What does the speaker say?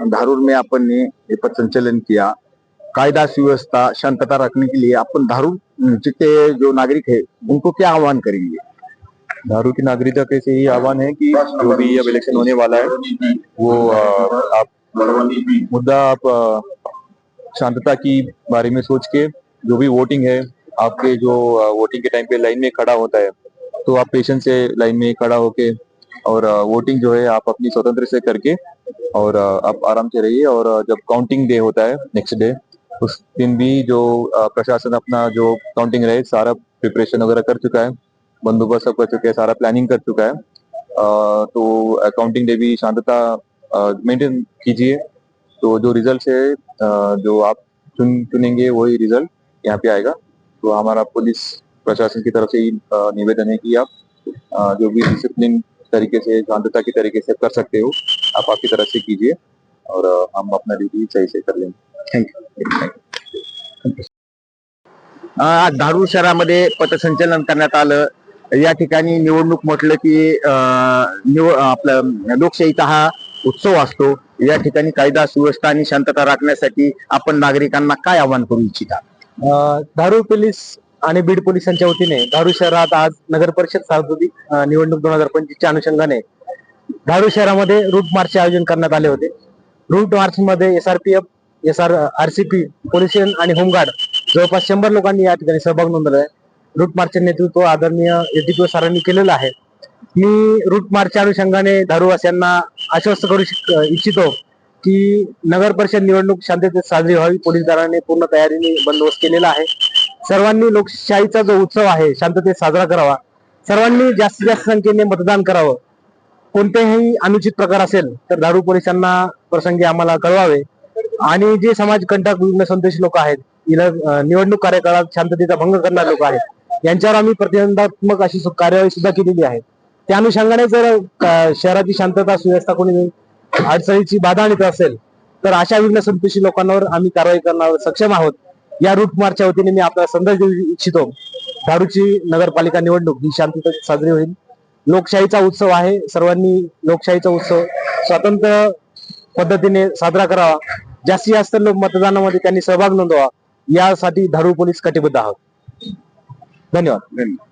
धारूर में अपन ने पथ संचलन किया। कायदा सुव्यवस्था, शांतता रखने के लिए अपन धारूर के जो नागरिक है, उनको क्या आह्वान करेंगे? दारू की नागरिकता के ही आह्वान है कि जो भी अब इलेक्शन होने वाला है, वो आप मुद्दा आप शांतता की बारे में सोच के जो भी वोटिंग है, आपके जो वोटिंग के टाइम पे लाइन में खड़ा होता है तो आप पेशेंस से लाइन में खड़ा होके और वोटिंग जो है, आप अपनी स्वतंत्र से करके और आप आराम से रहिए और जब काउंटिंग डे होता है नेक्स्ट डे उस दिन भी जो प्रशासन अपना जो काउंटिंग रहे, सारा प्रिपरेशन वगैरह कर चुका है, बंदोबस्त सब कर चुके हैं, सारा प्लानिंग कर चुका है तो अकाउंटिंग डे भी शांतता मेंटेन कीजिए तो जो रिज़ल्ट है जो आप चुन, चुनेंगे, वही रिज़ल्ट यहाँ पे आएगा तो हमारा पुलिस प्रशासन की तरफ़ से ही निवेदन है कि आप जो भी डिसिप्लिन तरीके से, शांतता के तरीके से कर सकते हो आप आपकी तरफ से कीजिए और हम अपना ड्यूटी सही से कर लेंगे। अं, आज धारूर शहरामध्ये पथसंचलन करण्यात आलं. या ठिकाणी निवडणूक म्हटलं की निव आपलं लोकशाहीचा हा उत्सव असतो. या ठिकाणी कायदा सुव्यवस्था आणि शांतता राखण्यासाठी आपण नागरिकांना काय आवाहन करू इच्छिता? धारूर पोलीस आणि बीड पोलिसांच्या वतीने धारूर शहरात आज नगर परिषद सार्वत्रिक अ, निवडणूक दोन हजार पंचवीसच्या अनुषंगाने धाडू शहरामध्ये रूट मार्चचे आयोजन करण्यात आले होते. रूट मार्च मध्ये F S R R C P police आणि होमगार्ड जवळपास शंभर लोकांनी या ठिकाणी सहभाग नोंदवला आहे. रूट मार्चचे नेतृत्व आदरणीय एटीपी सरांनी केलेलं आहे. मी रूट मार्चच्या अनुषंगाने धारूवासियांना आश्वस्त करू शिक- इच्छितो की नगर परिषद निवडणूक शांततेत साजरी व्हावी पोलीस दलाने पूर्ण तयारीने बंदोबस्त केलेला आहे. सर्वांनी लोकशाहीचा जो उत्सव आहे शांततेत साजरा करावा. सर्वांनी जास्तीत जास्त संख्येने मतदान करावं. कोणतेही अनुचित प्रकार असेल तर दारू पोलिसांना प्रसंगी आम्हाला कळवावे. आणि जे समाज कंटक विघ्न संदेश लोक आहेत निवडणूक कार्यकाळात शांततेचा भंग करणारे लोक आहेत यांच्यावर आम्ही प्रतिबंधात्मक अशी कार्यवाही सुद्धा केलेली आहे. त्या अनुषंगाने जर शहराची शांतता सुव्यवस्था कोणी अडचणीची बाधा आणत असेल तर अशा विघ्न संतोषी लोकांवर आम्ही कारवाई करण्यावर सक्षम आहोत. या रूट मार्चच्या वतीने मी आपला संदेश देऊ इच्छितो. दारूची नगरपालिका निवडणूक ही शांततेत साजरी होईल. लोकशाहीचा उत्सव आहे. सर्वांनी लोकशाहीचा उत्सव स्वतंत्र पद्धतीने साजरा करावा. जास्तीत जास्त लोक मतदानामध्ये त्यांनी सहभाग नोंदवा. यासाठी धारूर पोलीस कटिबद्ध आहोत. धन्यवाद. धन्यवाद.